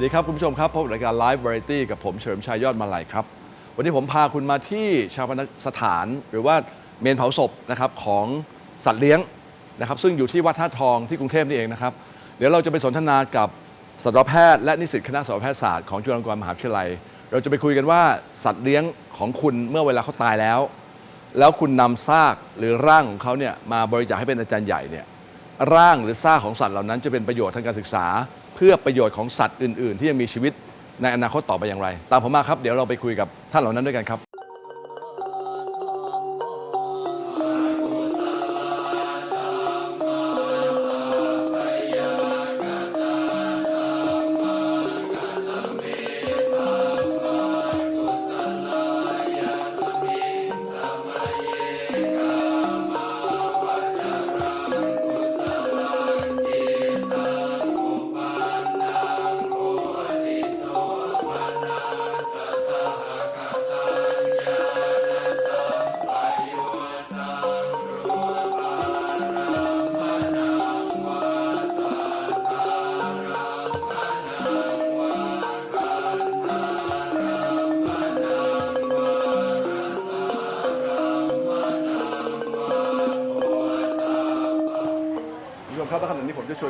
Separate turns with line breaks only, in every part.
สวัสดีครับ คุณผู้ชมครับ พบรายการ Live Variety กับผมเฉลิมชัยยอดมาลัยครับ วันนี้ผมพาคุณมาที่ชาปนสถานหรือว่าเมนเผาศพนะครับของสัตว์เลี้ยงนะครับซึ่งอยู่ที่วัดท่าทองที่กรุงเทพนี่เองนะครับ เดี๋ยวเราจะไปสนทนากับสัตวแพทย์และนิสิตคณะสัตวแพทยศาสตร์ของจุฬาลงกรณ์มหาวิทยาลัย เราจะไปคุยกันว่าสัตว์เลี้ยงของคุณเมื่อเวลาเขาตายแล้ว แล้วคุณนำซากหรือร่างของเขาเนี่ยมาบริจาคให้เป็นอาจารย์ใหญ่เนี่ยร่างหรือซากของสัตว์เหล่านั้นจะเป็นประโยชน์ทางการศึกษา พื่อประโยชน์ของสัตว์อื่น ๆ ที่ยังมีชีวิตในอนาคตต่อไปอย่างไร ตามผมมาครับ เดี๋ยวเราไปคุยกับท่านเหล่านั้นด้วยกันครับ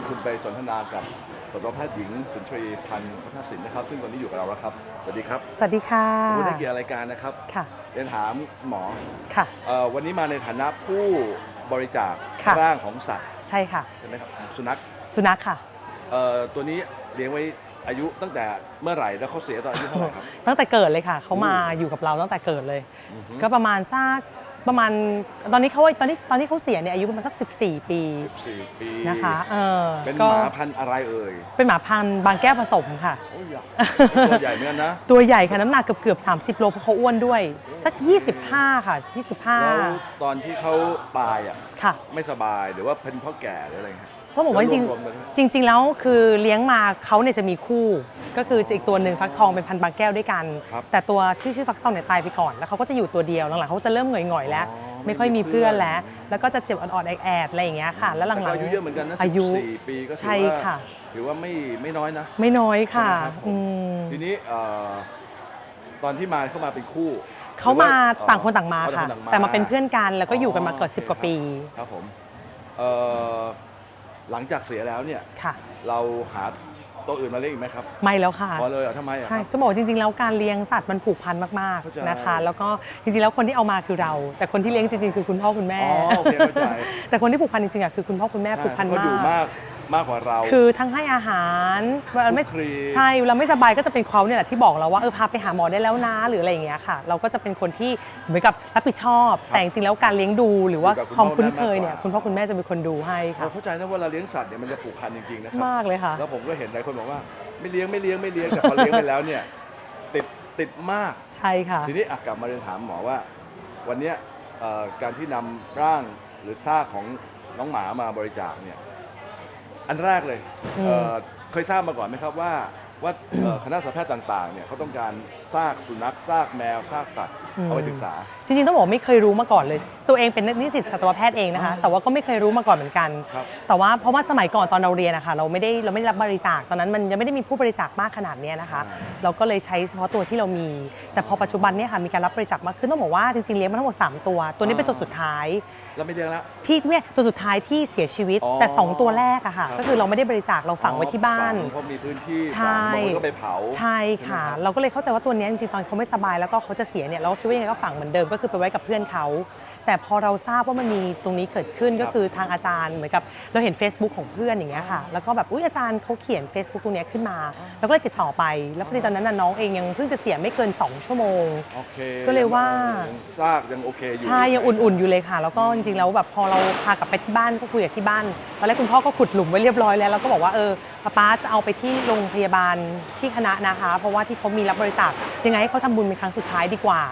วนคุณไปสนทนากับสัตวแพทย์หญิงสุนทรีพันธ์พัฒนศิลป์นะครับ ซึ่งวันนี้อยู่กับเราแล้วครับ สวัสดีครับ
สวัสดีค่ะ
ผู้ได้เกียรติรายการนะครับ
ค่ะ
เรียนถามหมอ
ค่ะ
เอ่อวันนี้มาในฐานะผู้บริจาค
ค่ะ
ร่างของสัตว์
ใช่ค่ะ
ใช่ไหมครับสุนัข
สุนัขค่ะ
เอ่อตัวนี้เลี้ยงไว้อายุตั้งแต่เมื่อไหร่แล้วเขาเสียตอนอายุเท่าไหร่ครับ
ตั้งแต่เกิดเลยค่ะ เขามาอยู่กับเราตั้งแต่เกิดเลย ก็ประมาณสัก ประมาณตอนนี้เขาตอนนี้ตอนนี้เขาเสียเนี่ยอายุประมาณสัก 14 ปี
4ปี
นะคะเออ
เป็นห
ก็
มาพันธุ์อะไรเอ่ย
เป็นหมาพันธุ์บางแก้วผสมค่ะ
โอ้ยอะตัวใหญ่เหมือนกันนะ
ตัวใหญ่ค่ะน้ำหนักเกือบเกือบ 30 โลเพราะเขาอ้วนด้วย สัก 25 ค่ะ
แล้ว
25
ตอนที่เขาตายอะ
ค่ะ
ไม่สบายหรือว่าเป็นเพราะแก่หรืออะไรเงี้ย
เพราะบอกว่าจริง
รวมๆกันไหม
ๆจริง ๆ แล้วคือเลี้ยงมาเขาเนี่ยจะมีคู่ ก็คืออีกตัวหนึ่งฟักทองเป็นพันธุ์บางแก้วด้วยกัน
ครับ
แต่ตัวชื่อชื่อฟักทองเนี่ยตายไปก่อน แล้วเขาก็จะอยู่ตัวเดียวหลังๆเขาจะเริ่มหงอยๆแล้ว
อ๋อ
ไม่ค่อยมีเพื่อน
ไม่มีเพื่อน
แล้ว แล้วก็จะเจ็บอ่อนๆแอดๆอะไรอย่างเงี้ยค่ะ แล้วหลัง
แต่
ๆ
ก็อายุเยอะเหมือนกันนะ
อายุ
14ปีก็ถือ
ใช่
ว่า
ค่ะ
ถือว่าไม่ไม่น้อยนะ
ไม่น้อยค่ะ
ใช่ไหมรับผม
อืม
ทีนี้เอ่อตอนที่มาเข้ามาเป็นคู่
เขามา
หรือว่
ต่างคนต่างมา
อ๋อ
ค่ะ
ต่งน
แต่มาเป็นเพื่อนกันแล้วก็อยู่กันมาเกือบสิบกว่าปี
ครับผมเอ่อ หลังจากเสียแล้วเนี่ย
ค่ะ
เราหาตัวอื่นมาเลี้ยงอีกไหมครับ
ไม่แล้วค่ะ
พอเลยเหรอทำไมอะค
ใช่
รับ
ต้องบอกว่าจริง ๆ แล้วการเลี้ยงสัตว์มันผูกพันมาก
เข้าใจ
ๆนะคะ แล้วก็จริงๆ แล้วคนที่เอามาคือเรา แต่คนที่เลี้ยงจริงๆ คือคุณพ่อคุณแม่
อ๋อโอเคเข้าใจ
แต่คนที่ผูกพันจริงๆอะคือคุณพ่อคุณแม่ผูกพัน
เขา
มา
อยู่
ก
มาก มากกว่าเรา
คือทั้งให้อาหารเวลาไม่
คลุกคลี
ใช่เวลาไม่สบายก็จะเป็นเขาเนี่ยแหละที่บอกเราว่าเออพาไปหาหมอได้แล้วนะหรืออะไรอย่างเงี้ยค่ะ เราก็จะเป็นคนที่เหมือนกับรับผิดชอบ แต่จริงๆแล้วการเลี้ยงดูหรือว่า
อยู่กับคุณ
ความ
พ่อ
คุ้น
คุณแม่
เคยเนี่ย
มากกว่า
คุณพ่อคุณแม่จะเป็นคนดูให้ค่ะ
เราเข้าใจนะว่าเราเลี้ยงสัตว์เนี่ยมันจะผูกพันจริงๆนะครับ
มากเลยค่ะ
แล้วผมก็เห็นหลายคนบอกว่าไม่เลี้ยงไม่เลี้ยงไม่เลี้ยงแต่พอเลี้ยงไปแล้วเนี่ยติดติดมาก
ใช่ค่ะ
ทีนี้อะกลับมาเรียนถามหมอว่า วันเนี้ยเอ่อการที่นำร่างหรือซากของน้องหมามาบริจาคเนี่ย อันแรกเลยเอ่อเคยทราบมาก่อนไหมครับว่าว่าเอ่อคณะสัตวแพทย์ต่างๆเนี่ยเขาต้องการซากสุนัขซากแมวซากสัตว์เอาไปศึกษา
จริงๆต้องบอกว่าไม่เคยรู้มาก่อนเลย ตัวเองเป็นนิสิตสัตวแพทย์เองนะคะ แต่ว่าก็ไม่เคยรู้มาก่อนเหมือนกัน
ครับ
แต่ว่าเพราะว่าสมัยก่อนตอนเราเรียนนะคะเราไม่ได้เราไม่ได้รับบริจาคตอนนั้นมันยังไม่ได้มีผู้บริจาคมากขนาดเนี้ยนะคะ เราก็เลยใช้เฉพาะตัวที่เรามี แต่พอปัจจุบันเนี่ยค่ะมีการรับบริจาคมากขึ้นต้องบอกว่าจริงๆเลี้ยงมาทั้งหมด 3 ตัว ตัวนี้เป็นตัวสุดท้าย
แล้วไม่เลี้ยงแล้ว
ที่เนี่ยตัวสุดท้ายที่เสียชีวิต
อ๋อ
แต่ 2 ตัวแรกอะค่ะ
ครับ
ก็คือเราไม่ได้บริจาคเราฝังไว้ที่บ้าน
ฝังเพราะมีพื้นที่
ใช่
ฝังบางคนก็ไปเผา
ใช่ค่ะ
ไหมรับ
เราก็เลยเข้าใจว่าตัวเนี้ยจริงๆตอนเขาไม่สบายแล้วก็เขาจะเสียเนี่ยเราก็คิดว่ายังไงก็ฝังเหมือนเดิมก็คือไปไว้กับเพื่อนเขา แต่พอเราทราบว่ามันมีตรงนี้เกิดขึ้นก็คือทางอาจารย์เหมือนกับเราเห็น Facebook ของเพื่อนอย่างเงี้ยค่ะแล้วก็แบบอุ้ยอาจารย์เขาเขียน Facebook ตรงเนี้ยขึ้นมา แล้วก็เลยติดต่อไป แล้วพอดีตอนนั้นน่ะน้องเองยังเพิ่งจะเสียไม่เกิน 2 ชั่วโมง
โอเค
ก็เลยว่า
ยังซากยังโอเคอยู่
ใช่ยังอุ่นๆอยู่เลยค่ะ แล้วก็จริงๆแล้วแบบพอเราพากลับไปที่บ้านก็คุยกับที่บ้านตอนแรกคุณพ่อก็ขุดหลุมไว้เรียบร้อยแล้วแล้วก็บอกว่าเออป้าป๊าจะเอาไปที่โรงพยาบาลที่คณะนะคะ เพราะว่าที่เขามีรับบริจาคยังไงให้เขาทำบุญเป็นครั้งสุดท้ายดีกว่า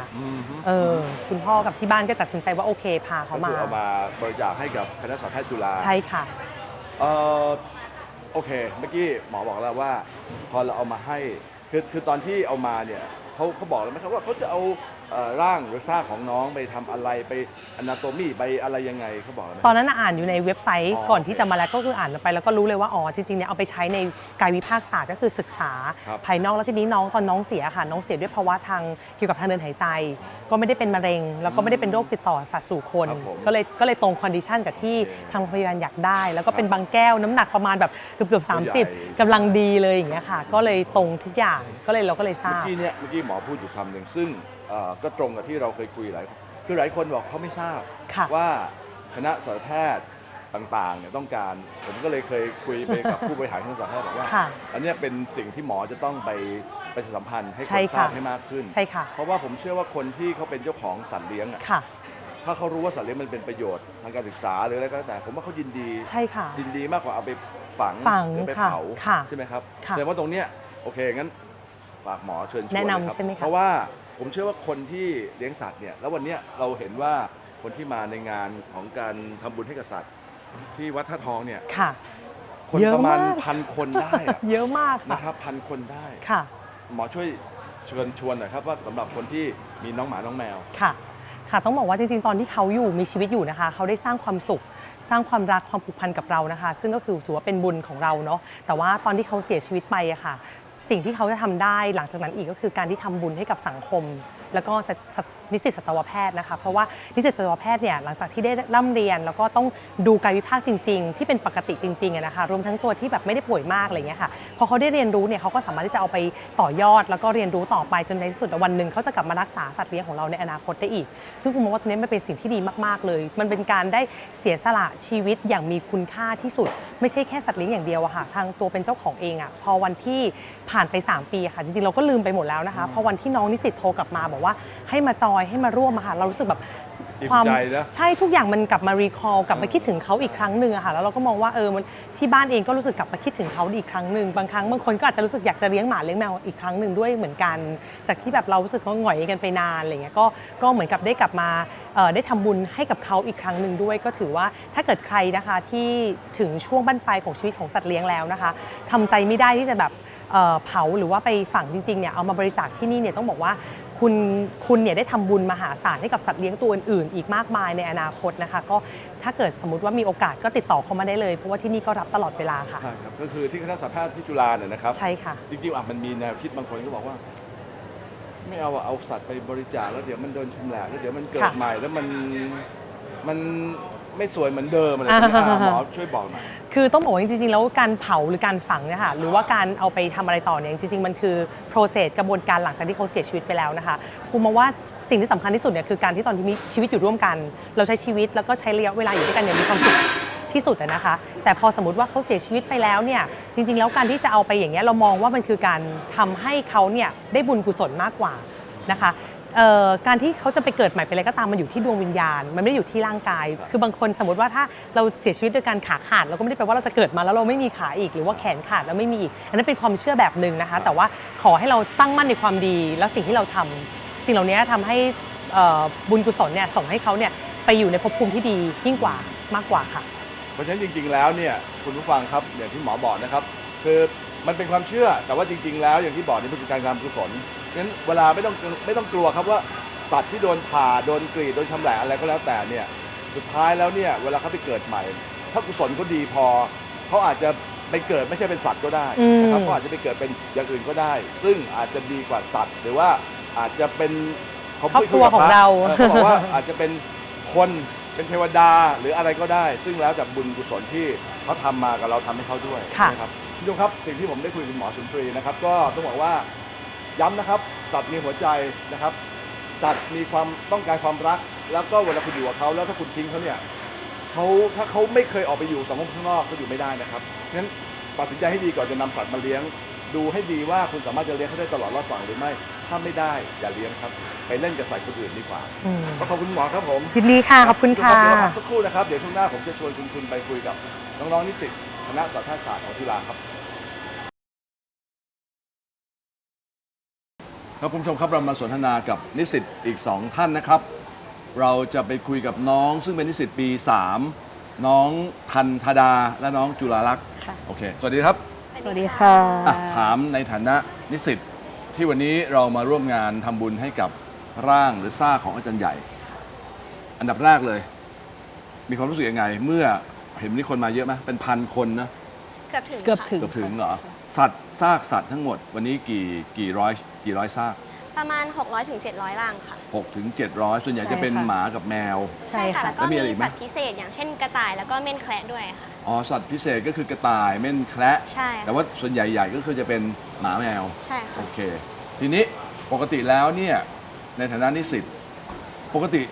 เออคุณพ่อกับที่บ้านก็ตัดสินใจว่าโอเคพา
ก็
เขา
คื
มา
อเอามาบริจาคให้กับคณะสัตวแพทย์จุฬา
ใช่ค่ะ
เอ่อโอเค เมื่อกี้หมอบอกแล้วว่า พอเราเอามาให้คือคือตอนที่เอามาเนี่ยเขาเขาบอกแล้วไหมครับว่าเขาจะเอาเอ่อ ร่างหรือซากของน้องไปทำอะไรไปอนาโตมีไปอะไรยังไงเขาบอกไหม
ตอนนั้นน่ะอ่านอยู่ในเว็บไซต์
อ๋อ
ก่อนที่จะมาแล้วก็คืออ่านไปแล้วก็รู้เลยว่าอ๋อจริงๆเนี่ยเอาไปใช้ในกายวิภาคศาสตร์ก็คือศึกษา
ครับ
ภายนอกแล้วทีนี้น้องตอนน้องเสียค่ะน้องเสียด้วยภาวะทางเกี่ยวกับทางเดินหายใจ ก็ไม่ได้เป็นมะเร็ง แล้วก็ไม่ได้เป็นโรคติดต่อสัตว์สู่คน
ครับผม
ก็เลยก็เลยตรงคอนดิชันกับที่
โอเค
ทางพยาบาลอยากได้ แล้วก็เป็นบางแก้วน้ำหนักประมาณแบบเกือบเกือบ
ตัวใหญ่
สามสิบกำลังดีเลยอย่างเงี้ยค่ะ ก็เลยตรงทุกอย่างก็เลยเราก็เลยท
เมื่
รา
อบกี้เนี่ยเมื่อกี้หมอพูดอยู่คำหนึ่งซึ่งเอ่อ ก็ตรงกับที่เราเคยคุยหลายคือหลายคนบอกเขาไม่ทราบ
ค่ะ
ว่าคณะสัตวแพทย์ต่างๆเนี่ยต้องการ ผมก็เลยเคยคุยไปกับผู้บริหารคณะสัตวแพทย์บอกว่า
ค่ะ
อันเนี้ยเป็นสิ่งที่หมอจะต้องไปประชาสัมพันธ์ให้ค
ใช่
น
ค่ะ
ทราบให้มากขึ้น
ใช่ค่ะ
เพราะว่าผมเชื่อว่าคนที่เขาเป็นเจ้าของสัตว์เลี้ยงอะ
ค่ะ
ถ้าเขารู้ว่าสัตว์เลี้ยงมันเป็นประโยชน์ทางการศึกษาหรืออะไรก็แล้วแต่ ผมว่าเขายินดี
ใช่ค่ะ
ยินดีมากกว่าเอาไปฝัง
ฝัง
หรือไป
ค่ะ
เผา
ค่ะ
ใช่ไหมครับ
ค่ะ
แต่ว่าตรงเนี้ยโอเคงั้นฝากหมอเชิญชวน
แนะนำ
เลยครับ
ใช่ไหมคะ
เพราะว่า ผมเชื่อว่าคนที่เลี้ยงสัตว์เนี่ยแล้ววันเนี้ยเราเห็นว่าคนที่มาในงานของการทำบุญให้กับสัตว์ ที่วัดท่าทองเนี่ย
ค่ะ
คน
เยอะ
ประมาณ
มาก
พันคนได้อะ
เยอะมากค่ะ
นะครับพันคนได้
ค่ะ
หมอช่วยเชิญชวนหน่อยครับว่าสำหรับคนที่มีน้องหมาน้องแมว
ค่ะ ค่ะต้องบอกว่าจริงๆ ตอนที่เขาอยู่มีชีวิตอยู่นะคะ เขาได้สร้างความสุข สร้างความรักความผูกพันกับเรานะคะ ซึ่งก็คือถือว่าเป็นบุญของเราเนาะแต่ว่าตอนที่เขาเสียชีวิตไปอะค่ะ สิ่งที่เขาจะทำได้หลังจากนั้นอีกก็คือการที่ทำบุญให้กับสังคมแล้วก็นิสิตสัตวแพทย์นะคะ เพราะว่านิสิตสัตวแพทย์เนี่ยหลังจากที่ได้ร่ำเรียน แล้วก็ต้องดูกายวิภาคจริง ๆ ที่เป็นปกติจริงๆนะคะรวมทั้งตัวที่แบบไม่ได้ป่วยมากอะไรเงี้ยค่ะพอเขาได้เรียนรู้เนี่ยเขาก็สามารถที่จะเอาไปต่อยอด แล้วก็เรียนรู้ต่อไปจนในที่สุดวันหนึ่งเขาจะกลับมารักษาสัตว์เลี้ยงของเราในอนาคตได้อีก ซึ่งผมมองว่าตรงนี้มันเป็นสิ่งที่ดีมากๆเลย มันเป็นการได้เสียสละชีวิตอย่างมีคุณค่าที่สุด ไม่ใช่แค่สัตว์เลี้ยงอย่างเดียวอะค่ะทางตัวเป็นเจ้าของเองอะพอวันที่ผ่านไป 3 ปีค่ะจริงๆเราก็ลืมไปหมดแล้วนะคะพอวันที่น้องนิสิตโทรกลับมาบอกว่าให้มาจอยให้มาร่วมอะค่ะเรารู้สึกแบบ
อิ่ม
ความ
ใจนะ
ใช่ทุกอย่างมันกลับมารีคอลกลับมาคิดถึงเขาอีกครั้งหนึ่งอะค่ะแล้วเราก็มองว่าเออมันที่บ้านเองก็รู้สึกกลับมาคิดถึงเขาอีกครั้งหนึ่งบางครั้งบางคนก็อาจจะรู้สึกอยากจะเลี้ยงหมาเลี้ยงแมวอีกครั้งหนึ่งด้วยเหมือนกัน จากที่แบบเรารู้สึกว่าหงอยกันไปนานอะไรเงี้ยก็ก็เหมือนกับได้กลับมาเอ่อได้ทำบุญให้กับเขาอีกครั้งหนึ่งด้วย ก็ถือว่าถ้าเกิดใครนะคะที่ถึงช่วงบั้นปลายของชีวิตของสัตว์เลี้ยงแล้วนะคะทำใจไม่ได้ที่จะแบบ เอ่อเผาหรือว่าไปฝังจริงๆเนี่ยเอามาบริจาคที่นี่เนี่ยต้องบอกว่าคุณคุณเนี่ยได้ทำบุญมหาศาลให้กับสัตว์เลี้ยงตัวอื่นๆ อีกมากมายในอนาคตนะคะ ก็ถ้าเกิดสมมติว่ามีโอกาสก็ติดต่อเข้ามาได้เลย เพราะว่าที่นี่ก็รับตลอดเวลาค่ะ
ใช่ครับก็คือที่คณะสัตวแพทย์ที่จุฬาเนี่ยนะครับ
ใช่ค่ะ
จริงๆอะมันมีแนวคิดบางคนก็บอกว่า ไม่เอาอะเอาสัตว์ไปบริจาคแล้วเดี๋ยวมันโดนชำแหละแล้วเดี๋ยวมันเกิด
ค่ะ
ใหม่แล้วมันมัน ไม่สวยเหมือนเดิมอะไรแบบนี้อะหมอช่วยบอกหน่อย
คือต้องบอกว่าจริงๆ แล้วการเผาหรือการฝังเนี่ยค่ะหรือว่าการเอาไปทำอะไรต่อเนี่ยจริงๆ มันคือ process กระบวนการหลังจากที่เขาเสียชีวิตไปแล้วนะคะภูมิมองว่าสิ่งที่สำคัญที่สุดเนี่ยคือการที่ตอนที่มีชีวิตอยู่ร่วมกัน เราใช้ชีวิตแล้วก็ใช้ระยะเวลาอยู่ด้วยกันอย่างมีความสุขที่สุดอะนะคะ แต่พอสมมติว่าเขาเสียชีวิตไปแล้วเนี่ยจริง ๆ แล้วการที่จะเอาไปอย่างเงี้ยเรามองว่ามันคือการทำให้เขาเนี่ยได้บุญกุศลมากกว่า นะคะเอ่อ การที่เขาจะไปเกิดใหม่เป็นอะไรก็ตามมันอยู่ที่ดวงวิญญาณ มันไม่ได้อยู่ที่ร่างกาย คือบางคนสมมติว่าถ้าเราเสียชีวิตโดยการขาขาดเราก็ไม่ได้แปลว่าเราจะเกิดมาแล้วเราไม่มีขาอีกหรือว่าแขนขาดแล้วไม่มีอีก อันนั้นเป็นความเชื่อแบบหนึ่งนะคะ แต่ว่าขอให้เราตั้งมั่นในความดี แล้วสิ่งที่เราทำสิ่งเหล่านี้ทำให้เอ่อบุญกุศลเนี่ยส่งให้เขาเนี่ยไปอยู่ในภพภูมิที่ดียิ่งกว่ามากกว่าค่ะ
เพราะฉะนั้นจริง ๆ แล้วเนี่ยคุณผู้ฟังครับอย่างที่หมอบอกนะครับคือ มันเป็นความเชื่อแต่ว่าจริง ๆ แล้วอย่างที่บอกนี่มันคือการทำกุศลเพราะฉะนั้นเวลาไม่ต้องไม่ต้องกลัวครับว่าสัตว์ที่โดนผ่าโดนกรีดโดนชำแหละอะไรก็แล้วแต่เนี่ยสุดท้ายแล้วเนี่ยเวลาเขาไปเกิดใหม่ ถ้ากุศลเขาดีพอเขาอาจจะไปเกิดไม่ใช่เป็นสัตว์ก็ได้นะครับ
อืม
เขาอาจจะไปเกิดเป็นอย่างอื่นก็ได้ ซึ่งอาจจะดีกว่าสัตว์ หรือว่าอาจจะเป็นผม
ครอบครัว
ยยกับ
ของ
พะ
เรา
เขาบอกว่าอาจจะเป็นคนเป็นเทวดาหรืออะไรก็ได้ ซึ่งแล้วแต่บุญกุศลที่เขาทำมากับเราทำให้เขาด้วย
ค่ะ
นะครับ คุณผู้ชมครับสิ่งที่ผมได้คุยกับคุณหมอสุนทรีนะครับ ก็ต้องบอกว่าย้ำนะครับสัตว์มีหัวใจนะครับ สัตว์มีความต้องการความรัก แล้วก็เวลาคุณอยู่กับเขาแล้วถ้าคุณทิ้งเขาเนี่ยเขาถ้าเขาไม่เคยออกไปอยู่สังคมข้างนอกก็อยู่ไม่ได้นะครับงั้นตัดสินใจให้ดีก่อนจะนำสัตว์มาเลี้ยง ดูให้ดีว่าคุณสามารถจะเลี้ยงเขาได้ตลอดรอดฝั่งหรือไม่ถ้าไม่ได้อย่าเลี้ยงครับ ไปเล่นกับสัตว์คนอื่นดีกว่า
อืม
ก็ขอบคุณหมอครับผม
ยินดีค่ะขอบคุณค่ะ
เดี๋ยวเราพักสักครู่นะครับเดี๋ยวช่วงหน้าผมจะชวนคุณคุณไปคุยกับน้องๆนิสิต คณะสัตวศาสตร์ของจุฬาครับครับคุณผู้ชมครับเรามาสนทนากับนิสิตอีก 2 ท่านนะครับ เราจะไปคุยกับน้องซึ่งเป็นนิสิตปี 3 น้องทันธดาและน้องจุฬาลักษณ์
ค่ะ
โอเค สวัสดีครับ
สวัสดีค่ะ
อะถามในฐานะนิสิตที่วันนี้เรามาร่วมงานทำบุญให้กับร่างหรือซากของอาจารย์ใหญ่ อันดับแรกเลย มีความรู้สึกยังไง เมื่อ เห็นนี่คนมาเยอะไหมเป็นพันคนนะ
เกือบถึง
เกือบ
ค่ะ
ถึง
เกือบถึงเหรอสัตว์ซากสัตว์ทั้งหมด วันนี้กี่กี่ร้อยกี่ร้อยซาก
ประมาณ 600ถึง700ร่างค่ะ
6ถึง700ส่วนใหญ่จะเป็น
ใช่ค่ะ
หมากับแมว
ใช่
ค่ะ
ค่ะ
แล้วก็
แล้วมี
มี
อะไรอีกไหม
สัตว์พิเศษอย่างเช่นกระต่ายแล้วก็เม่นแคระด้วยค่ะ
อ๋อสัตว์พิเศษก็คือกระต่ายเม่นแคระ
ใช่
แต่ว่าส่วนใหญ่ใหญ่ก็คือจะเป็นหมาแมว
ใช่
โอ
ค่ะ
เค ทีนี้ปกติแล้วเนี่ยในฐานะนิสิตปกติ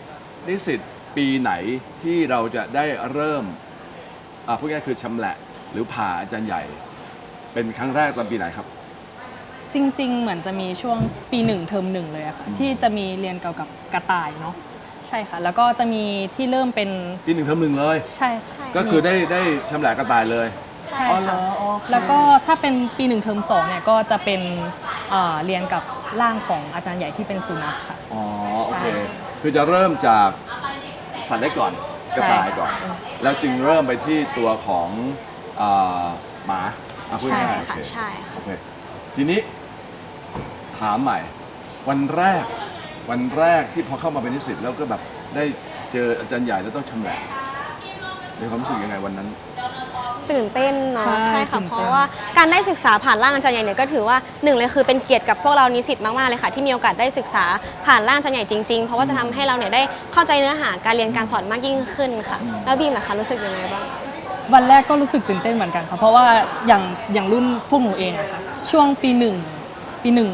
นิสิตปีไหนที่เราจะได้เริ่ม อ่าพูดง่ายๆคือชำแหละหรือผ่าอาจารย์ใหญ่ เป็นครั้งแรกตอนปีไหนครับ
จริง ๆ เหมือนจะมีช่วงปีหนึ่งเทอมหนึ่งเลยอะค่ะ
อืม
ที่จะมีเรียนเกี่ยวกับกระต่ายเนาะใช่ค่ะ แล้วก็จะมีที่เริ่มเป็น
ปีหนึ่งเทอมหนึ่งเลย
ใช่
ใช่
ก็คือได้ได้ชำแหละกระต่ายเลย
ใช่
ใช่
อ๋อเหร
ค่ะ
ออ๋อ
แล้วก็ถ้าเป็นปีหนึ่งเทอมสองเนี่ยก็จะเป็นเอ่อเรียนกับร่างของอาจารย์ใหญ่ที่เป็นสุนัขค่ะ
อ๋อโอเค
ใช่
คือจะเริ่มจากสัตว์เล็กก่อน กระต่ายก่อน
ใช่
แล้วจึงเริ่มไปที่ตัวของอ่าหมาอะพูด
ใช่
ง่ายๆ
ค่ะ
โอเค
ใช่ค่ะ
โอเคทีนี้ถามใหม่ วันแรก วันแรกที่พอเข้ามาเป็นนิสิตแล้วก็แบบได้เจออาจารย์ใหญ่แล้วต้องชำแหละมีความรู้สึกยังไงวันนั้น
ตื่นเต้นเนาะ
ใช่
ใช่ค่ะ
ตื่นเต้น
เพราะว่าการได้ศึกษาผ่านร่างอาจารย์ใหญ่เนี่ยก็ถือว่าหนึ่งเลยคือเป็นเกียรติกับพวกเรานิสิตมากๆเลยค่ะ ที่มีโอกาสได้ศึกษาผ่านร่างอาจารย์ใหญ่จริงๆ เพราะว่าจะทำให้เราเนี่ยได้เข้าใจเนื้อหาการเรียนการสอนมากยิ่งขึ้นค่ะ แล้วบีมล่ะคะรู้สึกยังไงบ้าง
วันแรกก็รู้สึกตื่นเต้นเหมือนกันค่ะเพราะว่าอย่างอย่างรุ่นพวกหนูเองอะค่ะช่วงปีหนึ่งปีหนึ่ง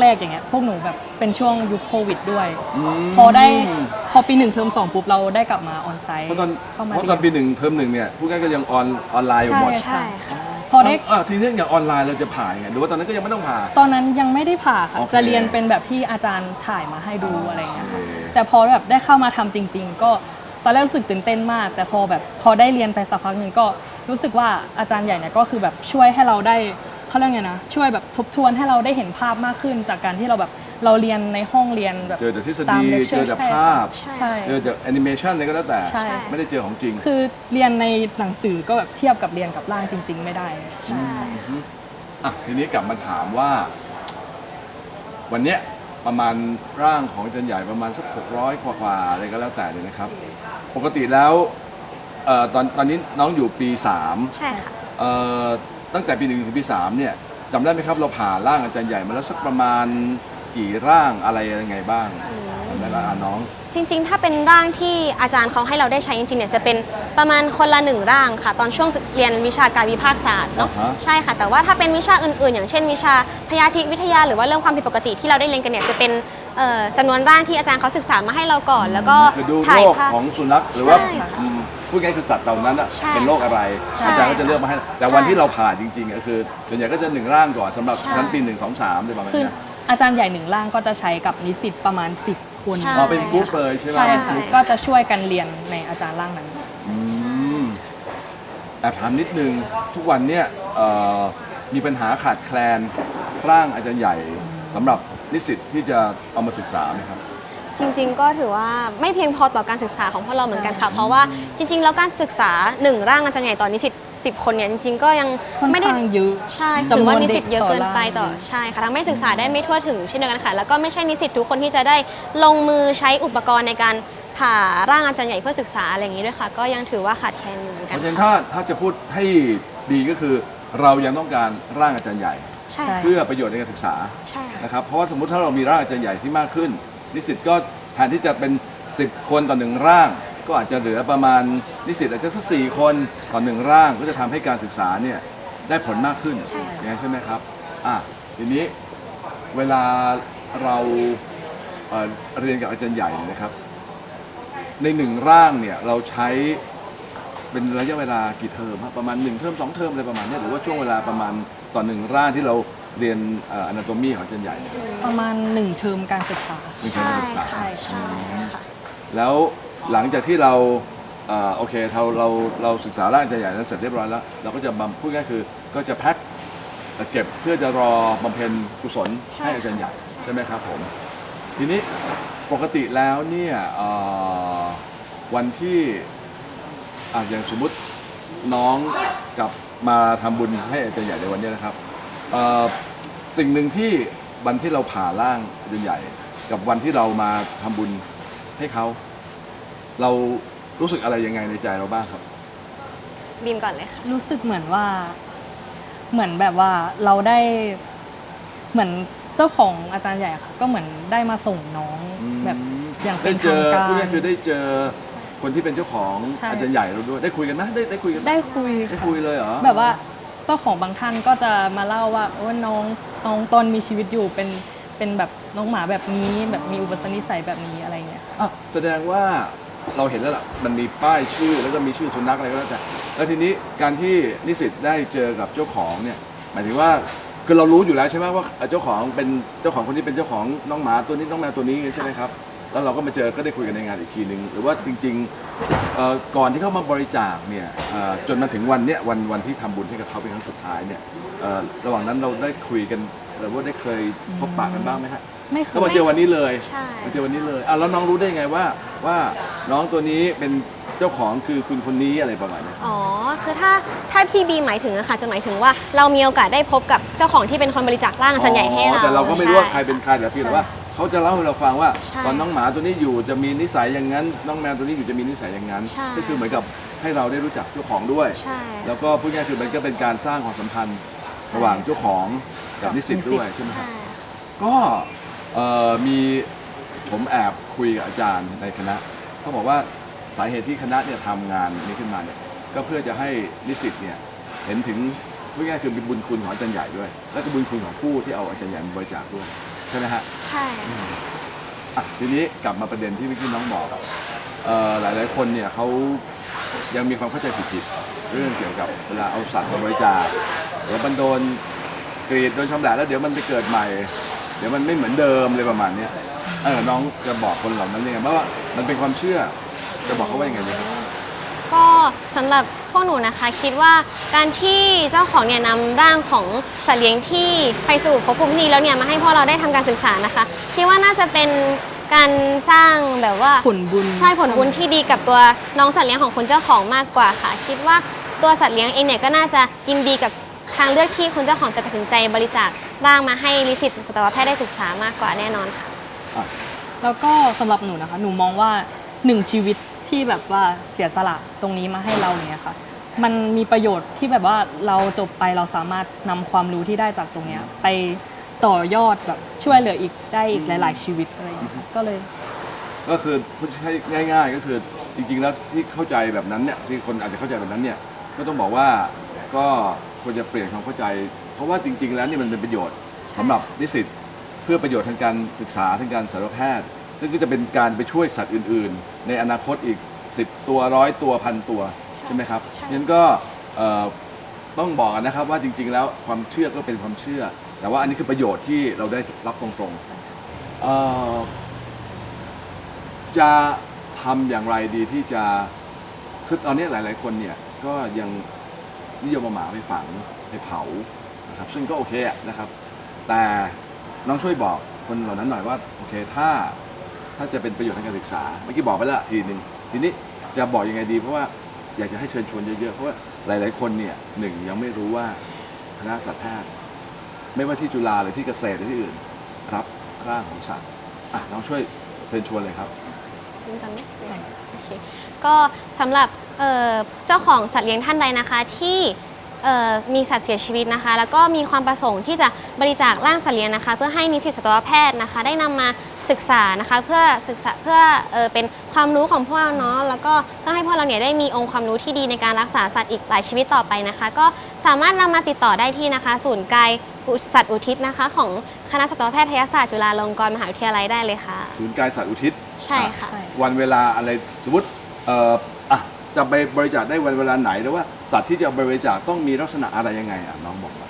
แรก ๆ อย่างเงี้ยพวกหนูแบบเป็นช่วงยุคโควิดด้วย
ม
พอได้พ อปีหนึ่งเทอมสองปุ๊บเราได้กลับมาออนไซต์
เพราะตอน
เข้ามา
เพราะ
เรี
ตอนปี
ยน
หนึ่งเทอมหนึ่งเนี่ยพูดง่ายๆก็ยังออนออนไลน์อยู่หมด
ใช่
ใช่ค่ะ
พอได้
เออทีนี้อย่างออนไลน์เราจะผ่ายังไงหรือว่าตอนนั้นก็ยังไม่ต้องผ่า
ตอนนั้นยังไม่ได้ผ่าค่ะ
โอเค
จะเรียนเป็นแบบที่อาจารย์ถ่ายมาให้ดูอะไรอย่างเงี้ยค่ะ
โอเค
แต่พอแบบได้เข้ามาทำจริง ๆ ก็ตอนแรกรู้สึกตื่นเต้นมาก แต่พอแบบพอได้เรียนไปสักพักหนึ่งก็รู้สึกว่าอาจารย์ใหญ่เนี่ยก็คือแบบช่วยให้เราได้เขาเรียกไงนะช่วยแบบทบทวนให้เราได้เห็นภาพมากขึ้น จากการที่เราแบบ เราเรียนในห้องเรียนแบบ
เจอแต่ทฤษ
ตาม
ฎี
lecture
เจอแต่
ใช่
ภาพ
ใช่
ใช่
เจอจากแอนิเมชันอะไรก็แล้วแต่
ใช่
ไม่ได้เจอของจริง
คือเรียนในหนังสือก็แบบเทียบกับเรียนกับร่างจริง ๆ ไม่ได้
ใช่
อะทีนี้กลับมาถามว่า วันเนี้ยประมาณร่างของอาจารย์ใหญ่ประมาณสักหกร้อยกว่าๆอะไรก็แล้วแต่เลยนะครับ ปกติแล้วเอ่อตอนตอนนี้น้องอยู่ปีสาม
ใช่ค่ะ
เอ่อตั้งแต่ปีหนึ่งถึงปีสามเนี่ยจำได้ไหมครับเราผ่าร่างอาจารย์ใหญ่มาแล้วสักประมาณ กี่ร่างอะไรยังไงบ้างจำได้ไหมอะน้อง
จริงๆ ถ้าเป็นร่างที่อาจารย์เขาให้เราได้ใช้จริงๆเนี่ยจะเป็นประมาณคนละหนึ่งร่างค่ะ ตอนช่วงเรียนวิชาการวิพากษศาสตร์เนาะ
อ่าฮะ
ใช่ค่ะ แต่ว่าถ้าเป็นวิชาอื่นๆ อย่างเช่น วิชาพยาธิวิทยาหรือว่าเรื่องความผิดปกติที่เราได้เรียนกันเนี่ยจะเป็นเอ่อจำนวนร่างที่อาจารย์เขาศึกษามาให้เราก่อน แล้วก็
คือดู
ถ่า
โร
ย
ค
ภาพ
ของสุนัขหรือว่า
ใช่ค่ะ
อืมพูดง่ายๆคือสัตว์เหล่านั้นอะ
ใช่
เป็นโรคอะไร
ใช่
อาจารย์ก็จะเลือกมาให้ แต่
ใช่
วันที่เราผ่าจริงๆก็คือส่วนใหญ่ก็จะหนึ่งร่างก่อนสำหรับ
ใช่
ชั้นปีหนึ่งสองสามเลยประมาณ
คือ
เนี้ย
อาจารย์ใหญ่หนึ่งร่างก็จะใช้กับนิสิตประมาณ 10 คน
ใช่
อ๋อเป็นกรุ๊ปเลยใช่ไหม
ใช่
เป็น
ค่ะ
กรุ๊ป
ก็จะช่วยกันเรียนในอาจารย์ร่างนั้น
อืมแอบถามนิดนึง ทุกวันเนี่ยเอ่อมีปัญหาขาดแคลนร่างอาจารย์ใหญ่สำหรับนิสิตที่จะเอามาศึกษาไหมครับ
จริง ๆ ก็ถือว่าไม่เพียงพอต่อการศึกษาของพวกเราเหมือนกันค่ะ เพราะว่าจริง ๆ แล้วการศึกษาหนึ่งร่างอาจารย์ใหญ่ต่อนนิสิต สิบคนเนี่ยจริง ๆ ก็ยัง
ค่อน
ไม่ได้
ข้างเยอะ
ใช่
จำนวน
ถือว่านิสิตเยอะเกินไป
เด็กต่
ต่
อ
อ
ร่าง
ใช่ค่ะทำให้ศึกษาได้ไม่ทั่วถึงเช่นเดียวกันค่ะ แล้วก็ไม่ใช่นิสิตทุกคนที่จะได้ลงมือใช้อุปกรณ์ในการผ่าร่างอาจารย์ใหญ่เพื่อศึกษาอะไรอย่างนี้ด้วยค่ะ ก็ยังถือว่าขาดแคลนอยู่เหมือน
เพ
กัน
ราะฉะนั้น
ค่ะ
ถ้าถ้าจะพูดให้ดีก็คือ เรายังต้องการร่างอาจารย์ใหญ่
ใช่
ใช่
เพื่อประโยชน์ในการศึกษา
ใช่ค่ะ
นะครับเพราะว่าสมมุติถ้าเรามีร่างอาจารย์ใหญ่ที่มากขึ้น นิสิตก็แทนที่จะเป็น 10 คนต่อหนึ่งร่าง ก็อาจจะเหลือประมาณนิสิตอาจจะสักสี่คนต่อหนึ่งร่างก็จะทำให้การศึกษาเนี่ยได้ผลมากขึ้น
ใช่
อย่างนั้นใช่ไหมครับอะทีนี้เวลาเราเอ่อเรียนกับอาจารย์ใหญ่เนี่ยนะครับ ในหนึ่งร่างเนี่ยเราใช้เป็นระยะเวลากี่เทอมครับประมาณหนึ่งเทอมสองเทอมอะไรประมาณเนี้ยหรือว่าช่วงเวลาประมาณต่อหนึ่งร่างที่เราเรียนเอนาโตมีของอาจารย์ใหญ่เนี่ย
ประมาณ1เทอมการศึกษา
หนึ่งเทอม
ใช่
การศึกษา
ค่ะใช่ค่ะ
แล้ว หลังจากที่เราเอ่อโอเคเราเราเราศึกษาร่างอาจารย์ใหญ่นั้นเสร็จเรียบร้อยแล้ว เราก็จะบำพูดง่ายๆคือก็จะแพ็คเอ่อเก็บเพื่อจะรอบำเพ็ญกุศล
ใช่
ให้อาจารย์ใหญ่ใช่ไหมครับผม ทีนี้ปกติแล้วเนี่ยเอ่อวันที่อะอย่างสมมุติน้องกลับมาทำบุญให้อาจารย์ใหญ่ในวันนี้นะครับเอ่อสิ่งหนึ่งที่วันที่เราผ่าร่างอาจารย์ใหญ่ กับวันที่เรามาทำบุญให้เขา เรารู้สึกอะไรยังไงในใจเราบ้างครับ
บีมก่อนเลยค่ะ
รู้สึกเหมือนว่า เหมือนแบบว่าเราได้เหมือนเจ้าของอาจารย์ใหญ่อะค่ะ ก็เหมือนได้มาส่งน้อง
อืม
แบบอย่างเป็
ได้
น
เจ
ทาง
อ
การ
พูดง่ายๆคือได้เจอคนที่เป็นเจ้าของ
ใช่
อาจารย์ใหญ่เราด้วยได้คุยกันไหมได้ได้คุยกันไหม
ได้คุย
ได้
ค่ะ
คุยเลยเหรอ
แบบว่าเจ้าของบางท่านก็จะมาเล่าว่าว่าน้องน้องตอนมีชีวิตอยู่เป็นเป็นแบบน้องหมาแบบนี้ แบบมีอุปนิสัยแบบนี้อะไรเงี้ย
อะแสดงว่า เราเห็นแล้วล่ะมันมีป้ายชื่อแล้วก็มีชื่อสุนัขอะไรก็แล้วแต่แล้วทีนี้การที่นิสิตได้เจอกับเจ้าของเนี่ยหมายถึงว่าคือเรารู้อยู่แล้วใช่ไหมว่าเจ้าของเป็นเจ้าของคนนี้เป็นเจ้าของน้องหมาตัวนี้น้องแมวตัวนี้ใช่ไหมครับแล้วเราก็มาเจอก็ได้คุยกันในงานอีกทีหนึ่งหรือว่าจริงๆเอ่อก่อนที่เข้ามาบริจาคเนี่ยเอ่อจนมาถึงวันเนี้ยวันวันที่ทำบุญให้กับเขาเป็นครั้งสุดท้ายเนี่ยเอ่อระหว่างนั้นเราได้คุยกันหรือว่าได้เคยพบปะกันบ้างไหมฮะ
ไม่เค
ก็มายเจอวันนี้เลย
ใช่
มาเจอวันนี้เลยอะแล้วน้องรู้ได้ไงว่าว่าน้องตัวนี้เป็นเจ้าของคือคุณคนนี้อะไรประมาณเนี้ย
อ๋อ คือถ้าถ้าที่บีหมายถึงอะค่ะ จะหมายถึงว่าเรามีโอกาสได้พบกับเจ้าของที่เป็นคนบริจาคร่างอาจารย์ใหญ่ให้เรา
อ๋อแต่เราก็ไม่รู้ว่าใคร
ช่
เป็นใครแต่เพียงแต่ว่าเขาจะเล่าให้เราฟังว่า
ใช่
ตอนน้องหมาตัวนี้อยู่จะมีนิสัยอย่างนั้น น้องแมวตัวนี้อยู่จะมีนิสัยอย่างนั้น
ใช่
ก็คือเหมือนกับให้เราได้รู้จักเจ้าของด้วย
ใช่
แล้วก็พูดง่ายๆคือมันก็เป็นการสร้างความสัมพันธ์ระหว่างเจ้าของกับนิสิตด้วยใช่ไหมครับ
ใช่
ก็ เอ่อมีผมแอบคุยกับอาจารย์ในคณะเขาบอกว่าสาเหตุที่คณะเนี่ยทำงานนี้ขึ้นมาเนี่ยก็เพื่อจะให้นิสิตเนี่ยเห็นถึงพูดง่ายๆคือเป็นบุญคุณของอาจารย์ใหญ่ด้วย และก็บุญคุณของผู้ที่เอาอาจารย์ใหญ่มาบริจาคด้วยใช่ไหมฮะ
ใช่
อะทีนี้กลับมาประเด็นที่เมื่อกี้น้องบอกเอ่อหลายๆคนเนี่ยเขายังมีความเข้าใจผิดๆเรื่องเกี่ยวกับเวลาเอาสัตว์มาบริจาคเดี๋ยวมันโดนกรีดโดนชำแหละแล้วเดี๋ยวมันไปเกิดใหม่ เดี๋ยวมันไม่เหมือนเดิมเลยประมาณเนี้ยเออน้องจะบอกคนเหล่านั้นยังไงเพราะว่ามันเป็นความเชื่อจะบอกเขาว่ายังไงดีครับ
ก็สำหรับพวกหนูนะคะคิดว่าการที่เจ้าของเนี่ยนำร่างของสัตว์เลี้ยงที่ไปสู่ภพภูมิที่ดีแล้วเนี่ยมาให้พวกเราได้ทำการศึกษานะคะคิดว่าน่าจะเป็นการสร้างแบบว่า
ผลบุญ
ใช่ผลบุญที่ดีกับตัวน้องสัตว์เลี้ยงของคุณเจ้าของมากกว่าค่ะ คิดว่าตัวสัตว์เลี้ยงเองเนี่ยก็น่าจะยินดีกับ ทางเลือกที่คุณเจ้าของจะตัดสินใจบริจาคร่างมาให้นิสิตสัตวแพทย์ได้ศึกษามากกว่าแน่นอนค่ะ
แล้วก็สำหรับหนูนะคะ หนูมองว่าหนึ่งชีวิตที่แบบว่าเสียสละตรงนี้มาให้เราเนี่ยค่ะ มันมีประโยชน์ที่แบบว่าเราจบไปเราสามารถนำความรู้ที่ได้จากตรงเนี้ยไปต่อยอดแบบช่วยเหลืออีกได้อีกหลาย ๆ ชีวิตอะไรอย่างเงี้ยค่ะก็เลย
ก็คือพูดให้ง่าย ๆ ก็คือจริงๆแล้วที่เข้าใจแบบนั้นเนี่ยที่คนอาจจะเข้าใจแบบนั้นเนี่ยก็ต้องบอกว่าก็ ควรจะเปลี่ยนความเข้าใจ เพราะว่าจริง ๆ แล้วนี่มันเป็นประโยชน์สำหรับนิสิตเพื่อประโยชน์ทางการศึกษาทางการสัตวแพทย์ ซึ่งก็จะเป็นการไปช่วยสัตว์อื่น ๆ ในอนาคตอีก 10 ตัวร้อยตัวพันตัวใช่ไหมครับ
ใช่
งั้นก็เอ่อต้องบอกกันนะครับว่าจริง ๆ แล้วความเชื่อก็เป็นความเชื่อ แต่ว่าอันนี้คือประโยชน์ที่เราได้รับตรงๆ เอ่อจะทำอย่างไรดีที่จะคือตอนนี้หลาย ๆ คนเนี่ยก็ยัง นิยมเอาหมาไปฝังไปเผานะครับซึ่งก็โอเคนะครับ แต่น้องช่วยบอกคนเหล่านั้นหน่อยว่าโอเคถ้าถ้าจะเป็นประโยชน์ทางการศึกษาเมื่อกี้บอกไปแล้วทีหนึ่งทีนี้จะบอกยังไงดีเพราะว่าอยากจะให้เชิญชวนเยอะๆเพราะว่าหลาย ๆ คนเนี่ยหนึ่งยังไม่รู้ว่าคณะสัตวแพทย์ไม่ว่าที่จุฬาหรือที่เกษตรหรือที่อื่น รับร่างของสัตว์อะน้องช่วยเชิญชวนเลยครับ
รู้กันไหมโอเคก็สำหรับ เอ่อเจ้าของสัตว์เลี้ยงท่านใดนะคะที่เอ่อมีสัตว์เสียชีวิตนะคะ แล้วก็มีความประสงค์ที่จะบริจาคร่างสัตว์เลี้ยงนะคะ เพื่อให้นิสิตสัตวแพทย์นะคะ ได้นำมาศึกษานะคะเพื่อศึกษาเพื่อเอ่อเป็นความรู้ของพวกเราเนาะแล้วก็เพื่อให้พวกเราเนี่ยได้มีองค์ความรู้ที่ดีในการรักษาสัตว์อีกหลายชีวิตต่อไปนะคะ ก็สามารถนำมาติดต่อได้ที่นะคะ ศูนย์กายสัตว์อุทิศนะคะ ของคณะสัตวแพทยศาสตร์จุฬาลงกรณ์มหาวิทยาลัยได้เลยค่ะ
ศูนย์กายสัตว์อุทิศ
ใช่ค่ะ
ใช่
วันเวลาอะไรสมมติเอ่ออะ จะไปบริจาคได้วันเวลาไหนหรือว่าสัตว์ที่จะเอาไปบริจาคต้องมีลักษณะอะไรยังไงอะน้องบอกมา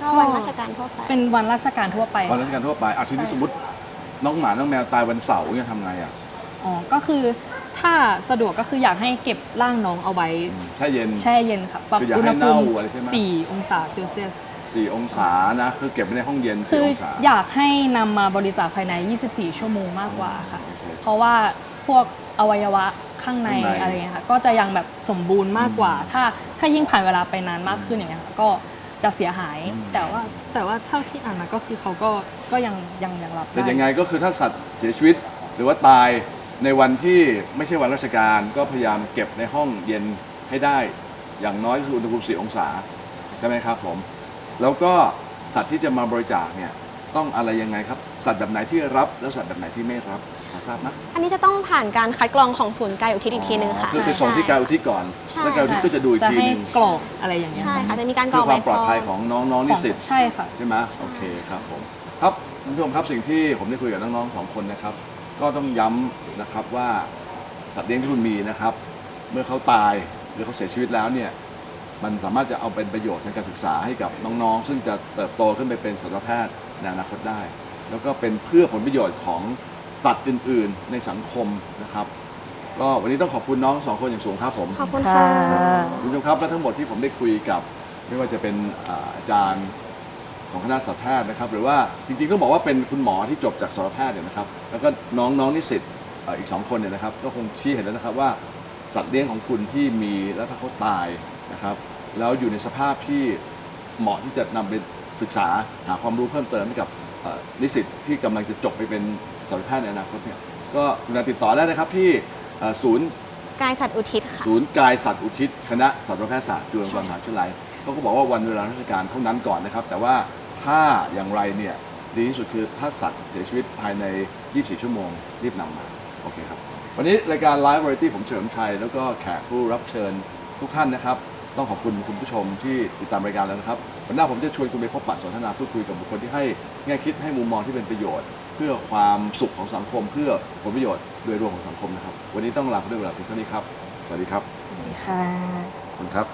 ก็วันราชการทั่วไป
เป็นวันราชการทั่วไป
วันราชการทั่วไปอะทีนี้
ใช่
สมมติน้องหมาน้องแมวตายวันเสาร์เนี่ยทำไงอะ
อ๋อก็คือถ้าสะดวกก็คืออยากให้เก็บร่างน้องเอาไว้
อืมแช่เย็น
แช่เย็นค่ะปรับ
คืออย่า
อุณ
ให้
หภูมิ
เน่าอะไรใช่ไหม
4องศาเซลเซียส
4องศานะคือเก็บไว้ในห้องเย็น
คื
4
อ
องศา
อยากให้นำมาบริจาคภายใน 24 ชั่วโมงมากกว่าค่ะ
โอเค
เพราะว่าพวกอวัยวะ ข้างใน
ข้างใน
อะไรเงี้ยค่ะก็จะยังแบบสมบูรณ์มากกว่า ถ้าถ้ายิ่งผ่านเวลาไปนานมากขึ้นอย่างเงี้ยค่ะก็จะเสียหาย
อืม
แต่ว่าแต่ว่าเท่าที่อ่านมาก็คือเขาก็ก็ยังยังยังรับ
แต่
ได้
ยังไงก็คือถ้าสัตว์เสียชีวิตหรือว่าตายในวันที่ไม่ใช่วันราชการก็พยายามเก็บในห้องเย็นให้ได้ อย่างน้อยก็คืออุณหภูมิ4องศาใช่ไหมครับผม แล้วก็สัตว์ที่จะมาบริจาคเนี่ยต้องอะไรยังไงครับ สัตว์แบบไหนที่รับแล้วสัตว์แบบไหนที่ไม่รับ พอทราบไหม
อันนี้จะต้องผ่านการคัดกรองของศูนย์กายอุทิศอีกทีนึงค่ะ
คือไปส่งที่การอุทิศก่อน
ใช่
แล้วการอุทิศก็จะดูอีก
จะ
ที
ให้
หนึง
กรอกอะไรอย่างเงี้ย
ใช่ค่ะจะมีการกร
เพื่
อ
อกค
ใบ
วามปลอดภัย
ฟ
ข
อ
อง
ร์ม
น้องๆนิสิต
ใช่ค่ะ
ใช่ไหมโอเคครับผมครับคุณผู้ชมครับสิ่งที่ผมได้คุยกับน้องๆสองคนนะครับ ก็ต้องย้ำนะครับว่าสัตว์เลี้ยงที่คุณมีนะครับ เมื่อเขาตายหรือเขาเสียชีวิตแล้วเนี่ยมันสามารถจะเอาเป็นประโยชน์ในการศึกษาให้กับน้องๆ ซึ่งจะเติบโตขึ้นไปเป็นสัตวแพทย์ในอนาคตได้ แล้วก็เป็นเพื่อผลประโยชน์ของ สัตว์อื่น ๆ ในสังคมนะครับ ก็วันนี้ต้องขอบคุณน้องสองคนอย่างสูงครับผม
ขอบคุณค่ะ
คุณผู้ชมครับและทั้งหมดที่ผมได้คุยกับ ไม่ว่าจะเป็นอ่าอาจารย์ของคณะสัตวแพทย์นะครับ หรือว่าจริงๆต้องบอกว่าเป็นคุณหมอที่จบจากสัตวแพทย์เนี่ยนะครับ แล้วก็น้องน้องนิสิตเอ่ออีกสองคนเนี่ยนะครับ ก็คงชี้เห็นแล้วนะครับว่าสัตว์เลี้ยงของคุณที่มีแล้วถ้าเขาตายนะครับ แล้วอยู่ในสภาพที่เหมาะที่จะนำไปศึกษาหาความรู้เพิ่มเติมให้กับเอ่อนิสิตที่กำลังจะจบไปเป็น สัตวแพทย์ในอนาคตเนี่ยก็คุณติดต่อได้นะครับที่เอ่อศูนย์
กายสัตว์อุทิศค่ะ
ศูนย์กายสัตว์อุทิศคณะสัตวแพทยศาสตร์จุฬาลงกรณ์มหาวิทยาลัยเขาก็บอกว่าวันเวลาราชการเท่านั้นก่อนนะครับ แต่ว่าถ้าอย่างไรเนี่ยดีที่สุดคือถ้าสัตว์เสียชีวิตภายใน 24 ชั่วโมง รีบนำมา โอเคครับ วันนี้รายการ Live Variety ผมเฉลิมชัย แล้วก็แขกผู้รับเชิญทุกท่านนะครับ ต้องขอบคุณคุณผู้ชมที่ติดตามรายการแล้วนะครับวันหน้าผมจะชวนคุณไปพบปะสนทนาพูดคุยกับบุคคลที่ให้แง่คิดให้มุมมองที่เป็นประโยชน์ เพื่อความสุขของสังคม เพื่อผลประโยชน์โดยรวมของสังคมนะครับ วันนี้ต้องลาไปด้วยเวลาเพียงเท่านี้ครับ สวัสดีครับ
ค่ะ
ขอบคุณครับ